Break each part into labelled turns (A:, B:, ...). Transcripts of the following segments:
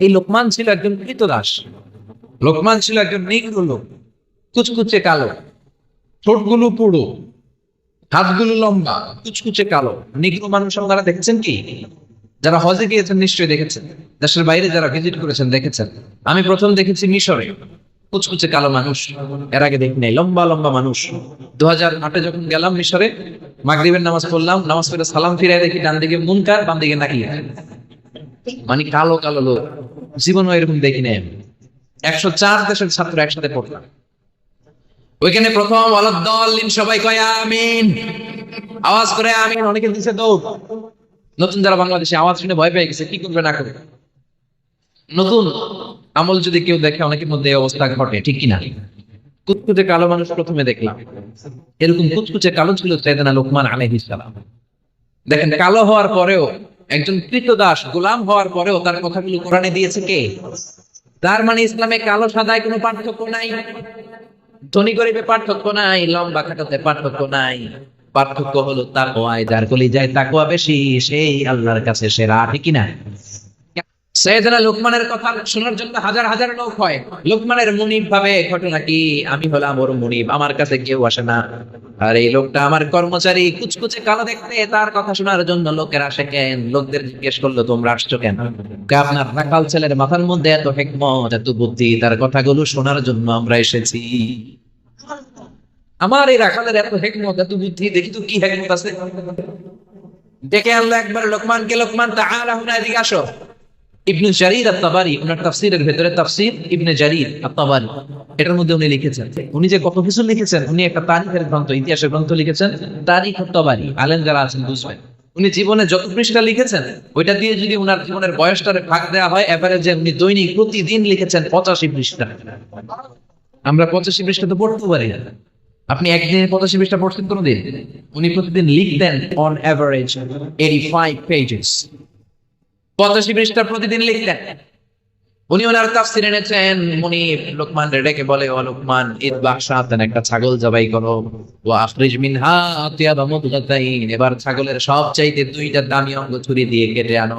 A: এই লোকমান ছিল একজন কৃতদাস লোকমান ছিল একজন নিগ্র লোক। কুচকুচে কালো। ঠোঁটগুলো পুরো। হাতগুলো লম্বা। কুচকুচে কালো। নিগ্র মানুষ আপনারা দেখেছেন কি? যারা হজে গিয়েছেন নিশ্চয়ই দেখেছেন। দেশের বাইরে যারা ভিজিট করেছেন দেখেছেন। আমি প্রথম দেখেছি মিশরে। কুচকুচে কালো মানুষ। এর আগে দেখি নাই। লম্বা লম্বা মানুষ। দু হাজার আটে যখন গেলাম মিশরে, মাগরিবের নামাজ পড়লাম, নামাজ পড়ে সালাম ফিরাই দেখি ডান দিকে মুনকার বাম দিকে নাকি মানে কালো কালো লোক। জীবনও এরকম দেখি নাই আমি। একশো চার দেশের ছাত্র একসাথে পড়লাম ওইখানে প্রথম অলদ্দলিন সবাই কয়, আমিন। আওয়াজ করে, আমিন। অনেকে দিছে, দৌড়। নতুন যারা বাংলাদেশে আওয়াজ শুনে ভয় পেয়ে গেছে, কি করবে, না করবে? নতুন আমল যদি কেউ দেখে, অনেকের মধ্যে এই অবস্থা ঘটে, ঠিক কিনা? কুচকুচে কালো মানুষ প্রথমে দেখলাম। এরকম কুচকুচে কালো ছিল সাইদানা লোকমান আলাইহিস সালাম। দেখেন, কালো হওয়ার পরেও একজন কৃতদাস গোলাম হওয়ার পরেও তার কথাগুলো কোরআনে দিয়েছে কে? তার মানে ইসলামে কালো সাদায় কোনো পার্থক্য নাই। ধনী গরিবে পার্থক্য নাই, লম্বা খাটাতে পার্থক্য নাই। পার্থক্য হলো তাকওয়ায় যার কলি যায় তাকওয়া বেশি, সেই আল্লাহর কাছে সেরা, ঠিক কি না সৈয়দনা লোকমানের কথা শোনার জন্য হাজার হাজার লোক হয়। লোকমানের মুনিব ভাবে, ঘটনা কি? আমি হলাম ওর মুনিব, আমার কাছে কেউ আসে না। আর এই লোকটা আমার কর্মচারী, কুচকুচে কালো দেখতে, তার কথা শোনার জন্য লোকের আসে কেন? লোকদের জিজ্ঞেস করল, তোমরা আসছো কেন? আপনার রাখাল ছেলের মাথার মধ্যে এত হেকমত, এত বুদ্ধি, তার কথাগুলো শোনার জন্য আমরা এসেছি। আমার এই রাখালের এত হেকমত, এত বুদ্ধি, দেখি তো কি হেকমত আছে। ডেকে আনলো একবার লোকমানকে, লোকমান, তাআলা হুনা, এদিকে আসো। ইবনে জারির আত-তাবারি, ওনার তাফসীরের ভেতরে তাফসীর ইবনে জারির আত-তাবারি। এটার মধ্যে উনি লিখেছেন, উনি যে কত কিছু লিখেছেন, উনি একটা তারিখের গ্রন্থ, ইতিহাসের গ্রন্থ লিখেছেন, তারিখ আত-তাবারি। আলেম যারা আছেন বুঝবেন। উনি জীবনে যত পৃষ্ঠা লিখেছেন, ওইটা দিয়ে যদি উনার জীবনের বয়সটারে ভাগ দেওয়া হয় এভারেজে উনি দৈনিক প্রতিদিন লিখেছেন পঁচাশি পৃষ্ঠা। আমরা পঁচাশি পৃষ্ঠা তো পড়তে পারি না। আপনি একদিনে পঁচাশি পৃষ্ঠা পড়ছেন কোনোদিন? উনি প্রতিদিন লিখতেন on average eighty five pages পঁচাশি পৃষ্ঠা প্রতিদিন লিখতেন। উনি ওনার তাফসির এনেছেন, উনি লোকমান ডেকে বলে, ও লোকমান, ঈদ বাসাতেন একটা ছাগল জবাই করো। ও আখরিজ মিনহা এবার ছাগলের সব চাইতে দুইটা দামি অঙ্গ ছুরি দিয়ে কেটে আনো।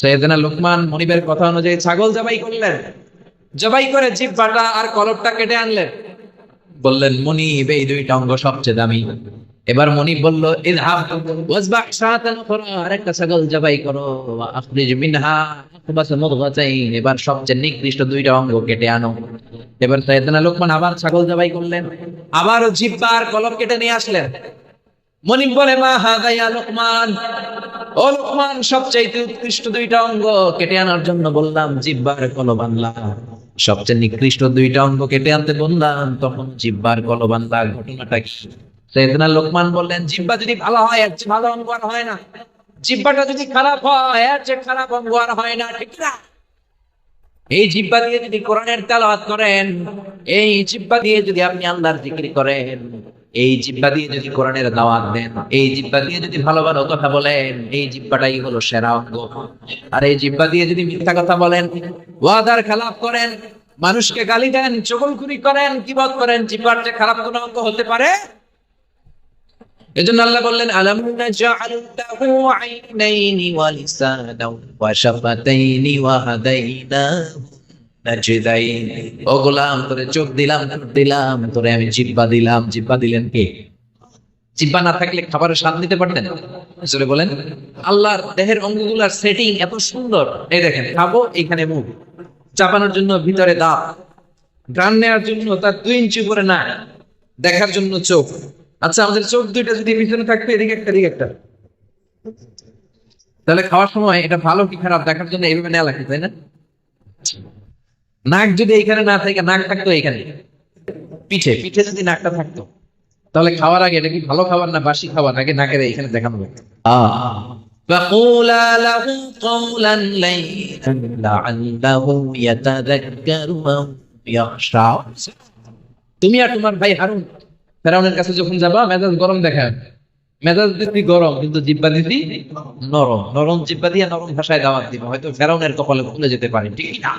A: সৈয়দনা লোকমান মনিবের কথা অনুযায়ী ছাগল জবাই করলেন। জবাই করে জিব্বাটা আর কলপটা কেটে আনলেন। বললেন, মনিব, এই দুইটা অঙ্গ সবচেয়ে দামি। এবার মনিব বলল আরেকটা ছাগল জবাই করো এবার সবচেয়ে নিকৃষ্ট দুইটা অঙ্গ কেটে আনো। এবার সাইয়েদনা লোকমান আবার ছাগল জবাই করলেন। আবারও জিব্বা আর কলব কেটে নিয়ে আসলেন। মনিব বলে, মা হাদা ইয়া লোকমান? ও লোকমান, সবচাইতে উৎকৃষ্ট দুইটা অঙ্গ কেটে আনার জন্য বললাম, জিব্বার কলব আনলাম। সবচেয়ে নিকৃষ্ট দুইটা অঙ্গ কেটে আনতে বললাম, তখন জিব্বার কলব আনলাম, ঘটনাটা কি? সেদিনা লোকমান বললেন, জিব্বা যদি ভালো হয় চেয়ে ভালো অঙ্গ আর হয় না। জিব্বাটা যদি খারাপ হয়, এর চেয়ে খারাপ অঙ্গ আর হয় না, ঠিক না? এই জিব্বা দিয়ে যদি কোরআনের তেলাওয়াত করেন, এই জিব্বা দিয়ে যদি আপনি আল্লাহর জিকির করেন, এই জিব্বা দিয়ে যদি কোরআনের দাওয়াত দেন, এই জিব্বা দিয়ে যদি ভালো ভালো কথা বলেন, এই জিব্বাটাই হলো সেরা অঙ্গ। আর এই জিব্বা দিয়ে যদি মিথ্যা কথা বলেন, ওয়াদার খেলাপ করেন, মানুষকে গালি দেন, চগলখুরি করেন, কিবত করেন, জিব্বার যে খারাপ কোনো অঙ্গ হতে পারে? এজন্য আল্লাহ বললেন, আলাম নাজআল লাহু আইনাইনি ওয়া লিসানাও ওয়া শাফাতাইনি ওয়া হাদাইনাহু ও গোলাম, তোরে চোখ দিলাম দিলাম, তোরে আমি দিলাম। দিলেন কে? না থাকলে খাবারের স্বাদ নিতে পারতেন? বলেন। আল্লাহর দেহের অঙ্গগুলার সেটিং এত সুন্দর। এই দেখেন, খাব, এখানে মুখ। চাপানোর জন্য ভিতরে দাঁত। গান নেওয়ার জন্য তার দুই ইঞ্চি উপরে না দেখার জন্য চোখ। আচ্ছা আমাদের চোখ দুইটা যদি পিছনে থাকতো এদিকে একটা এদিকে একটা। তাহলে খাওয়ার সময় এটা ভালো কি খারাপ দেখার জন্য এইভাবে নেওয়া লাগে তাই না? নাক যদি এখানে না থাকে নাক থাকতো এখানে পিঠে পিঠে যদি নাকটা থাকতো। তাহলে খাওয়ার আগে এটা কি ভালো খাবার না বাসি খাবার? নাকি নাকের এখানে দেখানো লাগতো তুমি আর তোমার ভাই হারুন ফেরাউনের কাছে যখন যাবা, মেজাজ গরম দেখা মেজাজ দিতি গরম, কিন্তু জিব্বা দিতি নরম। নরম জিব্বা দিয়ে নরম ভাষায় দাওয়াত দিবা। হয়তো ফেরাউনের কপালে খুলে যেতে পারে, ঠিক না?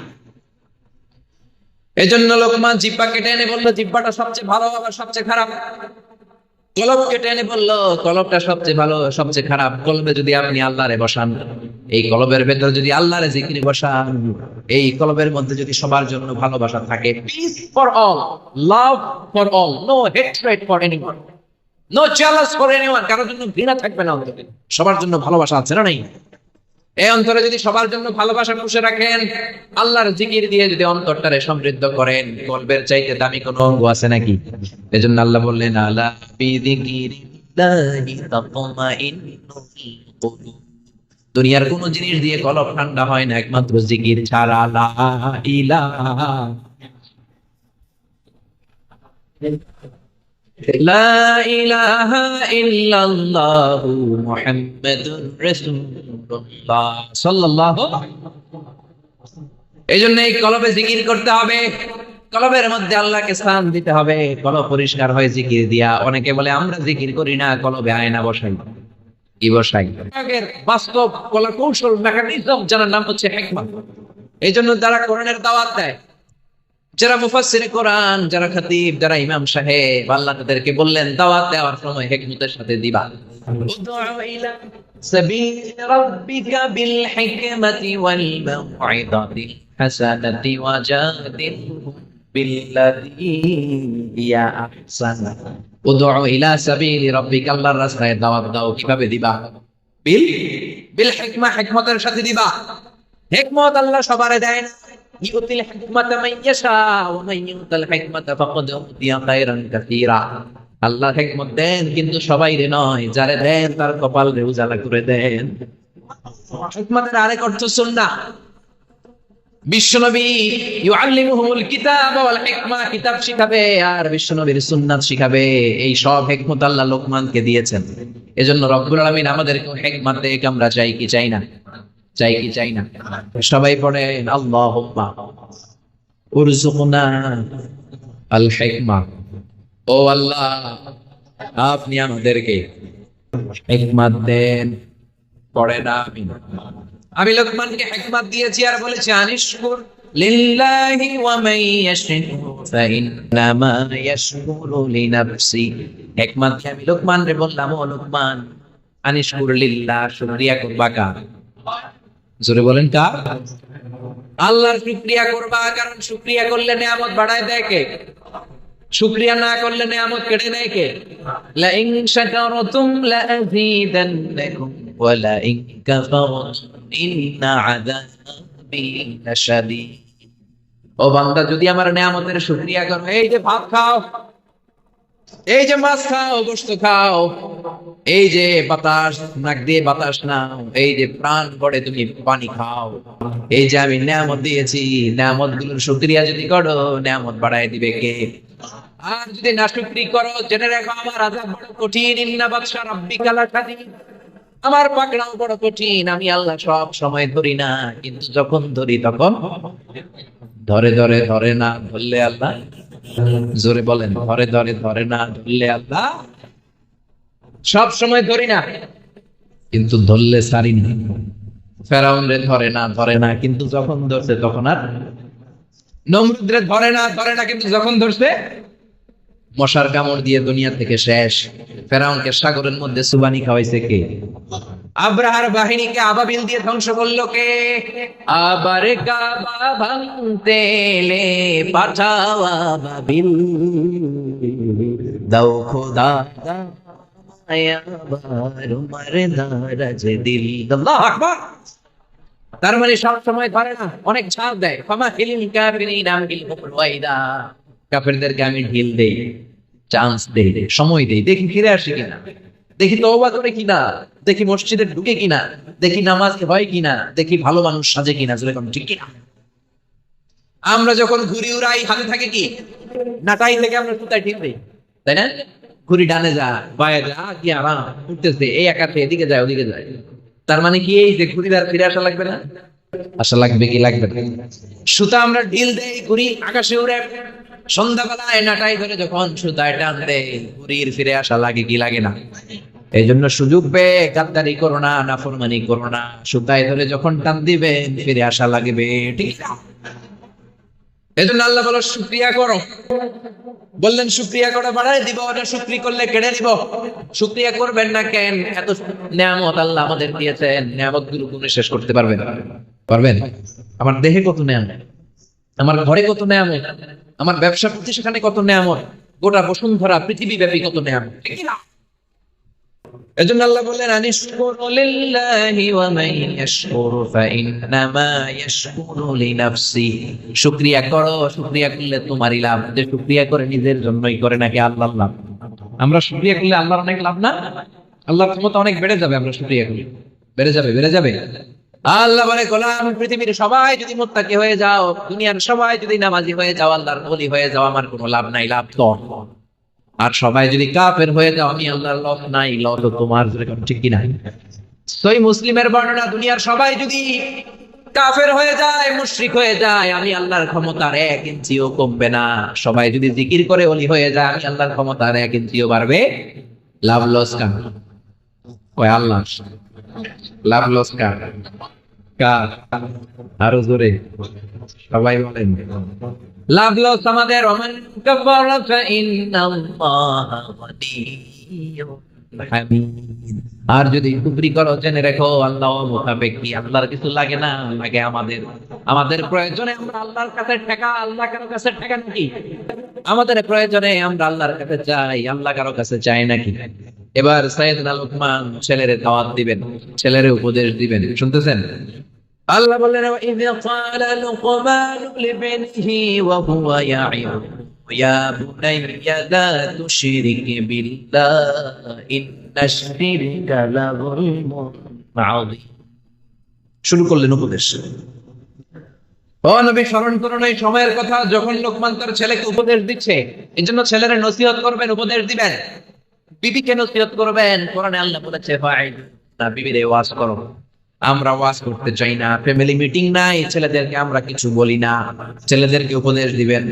A: এই জন্য লোকমান জিব্বা কেটে এনে বলল, জিব্বাটা সবচেয়ে ভালো আবার সবচেয়ে খারাপ। কলবকে টেনে বলল কলবটা সবচেয়ে ভালো, সবচেয়ে খারাপ। কলবে যদি আপনি আল্লাহরে বসান, এই কলবের ভেতর যদি আল্লাহরে জিকির বসান, এই কলবের মধ্যে যদি সবার জন্য ভালোবাসা থাকে peace for all love for all no hatred for anyone no challenge for anyone কারোর জন্য ঘৃণা থাকবে না অন্তত সবার জন্য ভালোবাসা আছে না নাই? এই অন্তরে যদি সবার জন্য ভালোবাসা পুষে রাখেন, আল্লাহর জিকির দিয়ে যদি অন্তরটারে সমৃদ্ধ করেন কলবের চাইতে দামি কোন অঙ্গ আছে নাকি? এজন্য আল্লাহ বললেন, আলা দুনিয়ার কোন জিনিস দিয়ে কলব ঠান্ডা হয় না, একমাত্র জিকির ছাড়া লা ইলাহা لا إله إلا الله محمد رسول الله صلى الله এই জন্য এই কলবে জিকির করতে হবে কলবের মধ্যে আল্লাহকে স্থান দিতে হবে কলব পরিষ্কার হয় জিকির দিয়া অনেকে বলে আমরা জিকির করি না কলবে আয়না বসাই কি বসাই আগের বাস্তব কলা কৌশল মেকানিজম যার নাম হচ্ছে হেকমত এই জন্য যারা কোরআনের দাওয়াত দেয় যারা মুফাসসির কোরআন, যারা খতিব, যারা ইমাম সাহেব, আল্লাহ তাদেরকে বললেন, দাওয়াত দেওয়ার সময় হেকমতের সাথে দিবা। দাও, কীভাবে দিবা? বিল? বিল হিকমা, হিকমতের সাথে দিবা। হিকমত আল্লাহ সবারে দেয় না। ইউতিল হিকমাতা মান ইয়াশা ওয়া মান ইউতাল হিকমাতা ফাকাদ উতিয়া খায়রান কাসীরা আল্লাহ হিকমত দেন, কিন্তু সবাই রে নয়, যারে দেন তার কপাল রে উজালা করে দেন। হিকমতের আরেক অর্থ সুন্নাহ। বিশ্বনবী ইউআল্লিমুহুমুল কিতাব ওয়াল হিকমা, কিতাব শিখাবে আর বিশ্বনবীর সুন্নাত শিখাবে। এই সব হিকমত আল্লাহ লোকমানকে দিয়েছেন। এজন্য রব্বুল আলামিন আমাদেরকে হিকমত দেখ, আমরা চাই কি, চাই না। চাই কি চাই না সবাই আল্লাহুম্মা উরজুকনা আল হিকমা ও আল্লাহ, আপনি আমাদেরকে হিকমত দেন। পড়েন আমিন আমি। লোকমানকে হিকমত দিয়েছি আর বলেছি, আনিশকুর লিল্লাহি ওয়া মান ইয়াশকুর ফাইন্নামা ইয়াশকুরু লিনাফসি। হিকমত কি আমি বললাম, ও লোকমান, আনিশকুর লিল্লাহ, শুকরিয়া করবা কার? জোরে বলেন কার? আল্লাহর শুকরিয়া করবা, কারণ শুকরিয়া করলে নিয়ামত বাড়ায় দেয় কে? শুকরিয়া না করলে নিয়ামত কেড়ে নেয় কে? লা ইন শাকারতুম লা আযীদান্নাকুম ওয়া লা ইন কাফারতুম ইন্না আযাবি লাশাদীদ। ও বান্দা, যদি আমার নিয়ামতের শুকরিয়া করো, এই যে ভাত খাও। এই যে মাছ খাও গোস্ত খাও, এই যে বাতাস, নাক দিয়ে বাতাস নাও, এই যে প্রাণ পড়ে তুমি পানি খাও, এই যে আমি নিয়ামত দিয়েছি নিয়ামতগুলোর শুক্রিয়া যদি করো, নিয়ামত বাড়ায় দিবে কে? আর যদি না শুক্রি করো, জেনে রাখো আমার আজাব বড় কঠিন, ইন্না বাদশা রাব্বিকালা কাদির আমার পাকড়াও বড় কঠিন, আমি আল্লাহ সব সময় ধরি না, কিন্তু যখন ধরি তখন ধরে ধরে ধরে না ধরলে আল্লাহ জোরে বলেন, ধরে ধরে ধরে না ধরলে আল্লাহ? সব সময় ধরি না। কিন্তু ধরলে সারি না। ফেরাউন ধরে না ধরে না, কিন্তু যখন ধরছে তখন আর নমরুদ্রে ধরে না ধরে না, কিন্তু যখন ধরছে মশার কামড় দিয়ে দুনিয়া থেকে শেষ। ফেরাউনকে সাগরের মধ্যে সুবানি খাওয়াইছে কে? আব্রাহার বাহিনীকে আবাবিল দিয়ে ধ্বংস করল কে? আবার কাবা ভাঙতে এলে পাঠাও আবাবিল। দাও খোদা তার মানে সব সময় ধরে না, অনেক ছাড় দেয়। ফামা হিলিল কাফিরিন আমহিল ওয়াইদা। কাফেরদেরকে আমি ঢিল দেই চান্স দেই, সময় দেই, দেখি ফিরে আসে কিনা। দেখি তওবা করে কিনা, দেখি মসজিদে ঢুকে কিনা, দেখি নামাজ হয় কিনা, দেখি ভালো মানুষ সাজে কিনা, যেরকম ঠিক কিনা। আমরা যখন ঘুরি উড়াই, হাতে থাকে কি? নাটাই থেকে আমরা সুতায় ঠিক দেই। তাই না? ঘুরি ডানে যা বায়ে যা, কি আরাম, উঠতেছে, এই একাতে এদিকে যায়, ওদিকে যায়। তার মানে কি এই যে ঘুরি আর ফিরে আসা লাগবে না? আশা লাগবে কি লাগবে না। সুতা আমরা ঢিল দেই ঘুরি, আকাশে উড়ে। সন্ধ্যাবেলায় নাটাই ধরে যখন সুতায় টান দেয় ঘুরির ফিরে আসা লাগে কি লাগে না। এই জন্য সুযোগ পেয়ে গাদ্দারি করো না, নাফরমানি করো না। সুতায় ধরে যখন টান দিবেন ফিরে আসা লাগবে ঠিক না। এজন্য আল্লাহ বলো, শুক্রিয়া করো। বললেন, শুক্রিয়া করে বাড়াই দিব, ওটা শুক্রি করলে কেড়ে দিব শুক্রিয়া করবেন না কেন? এত নিয়ামত আল্লাহ আমাদের দিয়েছেন। নিয়ামতগুলো শেষ করতে পারবেন পারবেন? আমার দেহে কত নিয়ামত আমার ঘরে কত নিয়ামত আমার ব্যবসা প্রতিষ্ঠানে কত নিয়ামত গোটা বসুন্ধরা পৃথিবী ব্যাপী কত নিয়ামত এজন্য আল্লাহ বললেন আনিশকুরু লিল্লাহি ওয়া মান ইয়াশকুরু ফাইন্নামা ইয়াশকুরু লিনাফসি। শুকরিয়া করো শুকরিয়া করলে তোমারই লাভ। যে শুকরিয়া করে নিজের জন্যই করে নাকি আল্লাহর লাভ? আমরা শুকরিয়া করলে আল্লাহর অনেক লাভ না? আল্লাহর ক্ষমতা অনেক বেড়ে যাবে আমরা শুকরিয়া করি। বেড়ে যাবে বেড়ে যাবে। আল্লাহ বলে, গোলাম পৃথিবীর সবাই যদি মুত্তাকি হয়ে যাও, দুনিয়ার সবাই যদি নামাজি হয়ে যাও, আল্লাহর ওলি হয়ে যাও, আমার কোনো লাভ নাই, লাভ তো আর সবাই যদি কাফের হয়ে যাও, আমি আল্লাহর লস নাই লস তোমার কোন ঠিক কি নাই। সই মুসলিমের বর্ণনা, দুনিয়ার সবাই যদি কাফের হয়ে যায়, মুশরিক হয়ে যায়, আমি আল্লাহর ক্ষমতার এক ইঞ্চিও কমবে না। সবাই যদি জিকির করে অলি হয়ে যায়, আমি আল্লাহর ক্ষমতার এক ইঞ্চিও বাড়বে। লাভ লস কার? ওই আল্লাহ লাভ লস কার? কার আরও জোরে। সবাই বলেন। লাভ লস আর যদি কুফরি করো, জেনে রেখো আল্লাহ মোতাবেক কি আল্লাহর কিছু লাগে না? লাগে আমাদের। আমাদের প্রয়োজনে আমরা আল্লাহর কাছে ঠেকা, আল্লাহ কারও কাছে ঠেকা নাকি? আমাদের প্রয়োজনে আমরা আল্লাহর কাছে চাই, আল্লাহ কারও কাছে চাই নাকি? এবার সাইয়েদনা লোকমান ছেলেরে দাওয়াত দিবেন, ছেলেরে উপদেশ দিবেন। শুনতেছেন? আল্লাহ বললেন ইযা ক্বালা লুকমান লিবনিহি ওয়া হুয়া বুনাইয়া, লা তুশরিক বিল্লাহ ইন্না শিরকা আযীম. শুরু করলেন উপদেশ। ও নবী, স্মরণ করুন এই সময়ের কথা, যখন লোকমান তার ছেলেকে উপদেশ দিচ্ছে, এই জন্য ছেলেরা নসিহত করবেন, উপদেশ দিবেন। বিবিকে নসিহত করবেন। কোরআনে আল্লাহ বলেছে ফাইল না বিবিরে ওয়াজ করো। আমরা ওয়াজ করতে চাই না ফ্যামিলি মিটিং নাই, ছেলেদেরকে আমরা কিছু বলি না। ছেলেদেরকে উপদেশ দিবেন।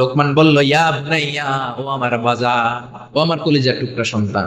A: লোকমান বলল, ইয়া ও আমার বাজা, ও আমার কলিজার টুকরা সন্তান।